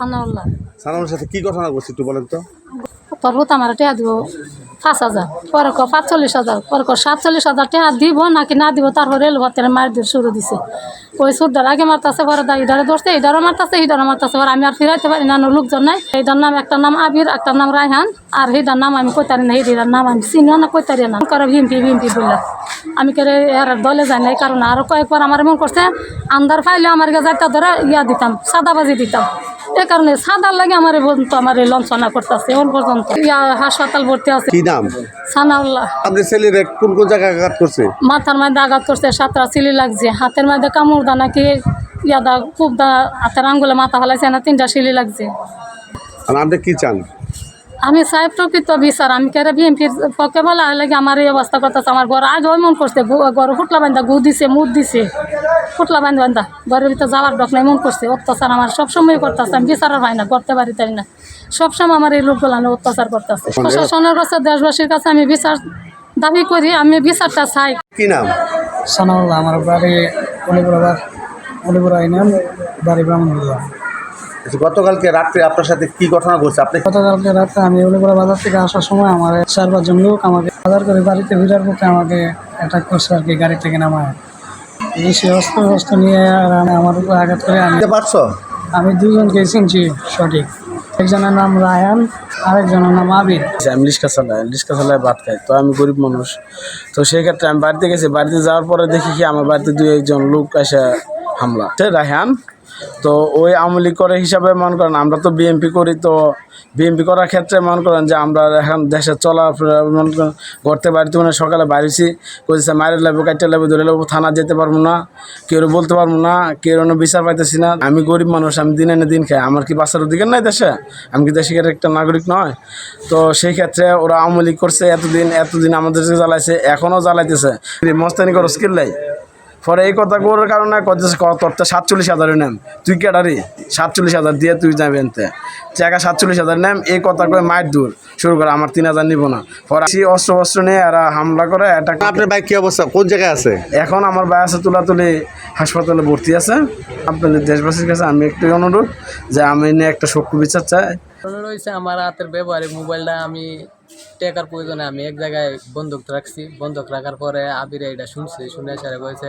সানাউল্লাহ। সালামের সাথে কি ঘটনা করছে একটু বলেন তো। তোর হতো আমার টেহা দিব পাঁচ হাজার। পরে কো পাঁচচল্লিশ হাজার। পরে কো সাতচল্লিশ হাজার টেহা দিব নাকি না দিব, তারপর রেল ভাতের মার দিয়ে শুরু দিছে। ওই সুদ্দার আগে মারতাছে, পরে দা ইডারে ধরছে ইডারও মারতাছে ইডারও মারতাছে। পরে আমি আর ফিরাইতে পারি না লোকজন নাই। এইটার নাম, একটা নাম আবির, একটা নাম রায়হান, আর সেইটার নাম আমি কইতারি না, সেইটার নাম আমি চিনিও না কইতারি না। করে ভিমপি ভিমপি বললে আমি করে এর দলে যাই না এই কারণে আরও কয়েকবার আমার এমন করছে আন্দার ফাইলে আমার যাইতে ধরে ইয়া দিতাম, সাদাবাজি দিতাম। এই কারণে সাদার লাগে আমার পর্যন্ত আমার লঞ্চনা করতেছে। এখন পর্যন্ত। হাসপাতাল ভর্তি আছে। কি নাম? সানাউল্লাহ। আপনি ছেলের কোন কোন জায়গায় আঘাত করছে? মাথার মধ্যে আঘাত করছে সাতটা সিলি লাগছে। হাতের মধ্যে কামড় দা নাকি ইয়া দা খুব দা হাতের আঙ্গুলে মাথা ফেলাইছে না তিনটা সিলি লাগছে। আপনি কি চান? আমি সাহেব প্রকৃত বিচার। আমি কেরে বিএমপির পক্ষে বলা হলে কি আমার এই অবস্থা করতেছে। আমার ঘর আগে মন করছে ঘর ফুটলা বান্ধা গু দিছে মুদ দিছে। ফুটলা বান্ধ বান্ধা ঘরের ভিতরে যাওয়ার ডক নাই মন করছে অত্যাচার আমার সবসময় করতেছে আমি বিচারের হয় না করতে পারি তাই না। সবসময় আমার এই লোকগুলো অত্যাচার করতেছে। প্রশাসনের কাছে দেশবাসীর কাছে আমি বিচার দাবি করি আমি বিচারটা চাই। কি নাম? সানাউল্লাহ আমার বাড়ি অলিপুরা অলিপুরা ইউনিয়ন বাড়ি ব্রাহ্মণবাড়িয়া। আচ্ছা, গতকালকে রাত্রে আপনার সাথে কি ঘটনা ঘটছে? আপনি গতকালকে রাত্রে আমি অলিপুরা বাজার থেকে আসার সময় আমার চার পাঁচজন লোক আমাকে বাজার করে বাড়িতে ফেরার পথে আমাকে অ্যাটাক করছে আর কি গাড়ি থেকে নামায়। বেশি অস্ত্র অস্ত্র নিয়ে আর আমি- আমার উপর আঘাত করে আনতে পারছ? আমি দুজনকে চিনছি সঠিক। একজনের নাম রায়ান আরেকজনের নাম আবির। আমি লিস্কা চালাই লিস্কা চালায় ভাত খাই তো আমি গরিব মানুষ। তো সেই ক্ষেত্রে আমি বাড়িতে গেছি। বাড়িতে যাওয়ার পরে দেখি কি আমার বাড়িতে দুই একজন লোক আসে হামলা। সে রায়হান তো ওই আমলি করে হিসাবে মনে করেন, আমরা তো বিএমপি করি, তো বিএমপি করার ক্ষেত্রে মনে করেন যে আমরা এখন দেশে চলাফেরা, মনে করেন ঘরতে বাড়িতে মানে সকালে বাইরেছি কইছে মায়ের লেবু কাটতে লেবু ধরে লেবু থানা যেতে পারব না, কেউ বলতে পারব না, কেউ বিচার পাইতেছি না। আমি গরিব মানুষ, আমি দিনে না দিন খাই, আমার কি বাঁচার অধিকার নাই দেশে? আমি কি দেশের একটা নাগরিক নয়? তো সেই ক্ষেত্রে ওরা আওয়ামী করছে, এতদিন এতদিন আমাদের জ্বালাইছে এখনও জ্বালাইতেছে। মস্তানি করো, স্কিল নাই? পরে এই কথা করার কারণে কত তোর সাতচল্লিশ হাজারের নেম। তুই কেটারি সাতচল্লিশ হাজার দিয়ে তুই যাবি এনতে। টাকা সাতচল্লিশ হাজার নেম এই কথা করে মায়ের দূর। শুরু করে আমার তিন হাজার নিব না। পরে আসি অস্ত্র অস্ত্র নিয়ে এরা হামলা করে এটা আপনার বাইক কী অবস্থা? কোন জায়গায় আছে? এখন আমার ভাই আছে তুলাতুলি হাসপাতালে ভর্তি আছে। আপনাদের দেশবাসীর কাছে আমি একটু অনুরোধ যে আমি নিয়ে একটা শক্তি বিচার চাই। রয়েছে আমার হাতের ব্যবহারিক মোবাইলটা আমি টেকার প্রয়োজনে আমি এক জায়গায় বন্ধক রাখছি। বন্ধক রাখার পরে আবির এটা শুনছি, শুনে সারে বলছে,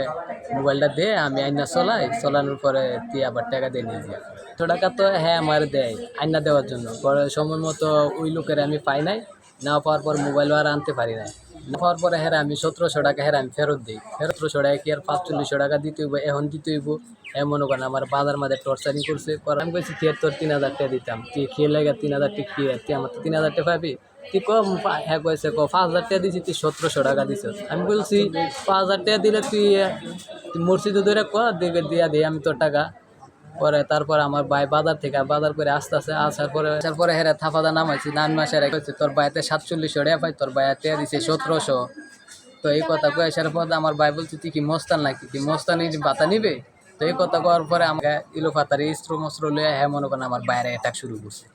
মোবাইলটা দে, আমি আইনা চলাই। চলানোর পরে তুই আবার টাকা দিয়ে নিয়ে যা তো টাকা তো হ্যাঁ আমার দেয় আইনা দেওয়ার জন্য। পরে সময় মতো ওই লোকের আমি পাই নাই। না পাওয়ার পর মোবাইল আর আনতে পারি নাই। না পাওয়ার পরে হ্যাঁ আমি সতেরোশো টাকা হ্যাঁ আমি ফেরত দিই। ফেরতশো টাকা কি আর পাঁচচল্লিশশো টাকা দিতে হইব? এখন দিতে হইব। হ্যাঁ মনে করেন আমার বাজার মাঝে টর্চারিং করছে। পরে আমি বলছি তুই তোর তিন হাজার টাকা দিতাম? তুই খেয়ে লাগে তিন হাজার টাকা কি? তুই আমার তো তিন হাজার টাকা পাবি? তুই কম হ্যাঁ কয়েছে ক, পাঁচ হাজার টাকা দিছি, তুই সতেরোশো টাকা দিছ। আমি বলছি, পাঁচ হাজার টাকা দিলে তুই মসজিদে ধরে ক দেখে দিয়া দিই আমি তোর টাকা। পরে তারপর আমার ভাই বাজার থেকে, বাজার করে আস্তে আস্তে আসার পরে আসার পরে হেরে থাফাদা নামাইছি নান মাসে রেখেছি তোর বাইতে সাতচল্লিশশো টাকা পাই, তোর বাইতে দিছে সতেরোশো। তো এই কথা কয়ে আসার পর আমার ভাই বলছে, তুই কি মস্তান নাকি? তুই মস্তানি বাতা নিবে? তো এই কথা কওয়ার পরে আমাকে ইলো ফাতারি ইস্ত্র মস্ত্র লয়ে হ্যাঁ মনে করেন আমার বাইরে অ্যাটাক শুরু করছে।